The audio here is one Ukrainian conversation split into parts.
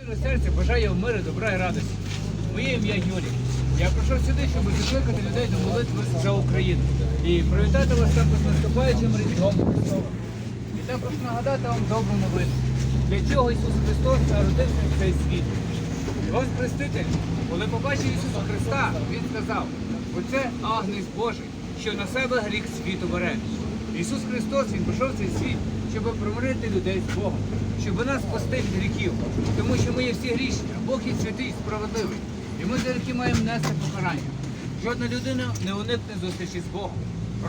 Щиро серця бажаю вам миру, добра і радості. Моє ім'я Юрій. Я прийшов сюди, щоб закликати людей до молитви за Україну і привітати вас також з наступаючим Різдвом Христовим. І також нагадати вам добру новину, для чого Ісус Христос народився в цей світ. Його Хреститель, коли побачив Ісуса Христа, Він сказав, оце Агнець Божий, що на себе гріх світу бере. Ісус Христос Він прийшов цей світ, щоб примирити людей з Богом, щоб нас спасти від гріхів, тому що ми є всі грішні, а Бог є святий і справедливий. І ми за гріхи маємо нести покарання. Жодна людина не уникне зустрічі з Богом.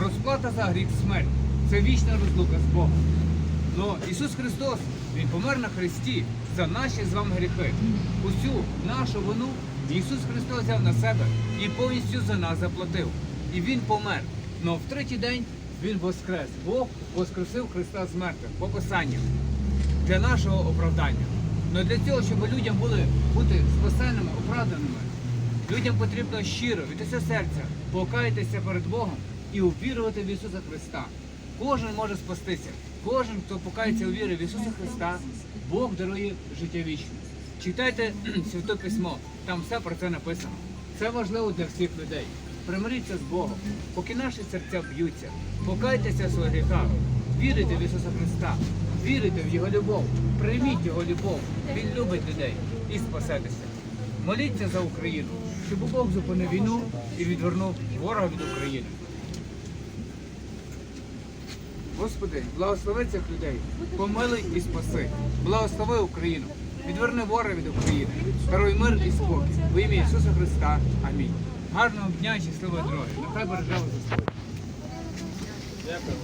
Розплата за гріх смерть це вічна розлука з Богом. Но Ісус Христос, Він помер на Христі за наші з вами гріхи. Усю нашу вину Ісус Христос взяв на себе і повністю за нас заплатив. І Він помер. Но в третій день Він воскрес. Бог воскресив Христа з мертвих по Писанню для нашого оправдання. Но для цього, щоб людям були бути спасеними, оправданими, людям потрібно щиро від усе серця покаятися перед Богом і увірувати в Ісуса Христа. Кожен може спастися. Кожен, хто покається у вірі в Ісуса Христа, Бог дарує життя вічне. Читайте Святе Письмо, там все про це написано. Це важливо для всіх людей. Примиріться з Богом, поки наші серця б'ються, покайтеся в своїх гріхах, вірите в Ісуса Христа, вірите в Його любов, прийміть Його любов. Він любить людей і спасетеся. Моліться за Україну, щоб Бог зупинив війну і відвернув ворога від України. Господи, благослови цих людей, помилуй і спаси. Благослови Україну, відверни ворога від України, даруй мир і спокій. В ім'я Ісуса Христа. Амінь. Гарного дня і щасливої дороги. Нехай береже вас Господь. Дякую.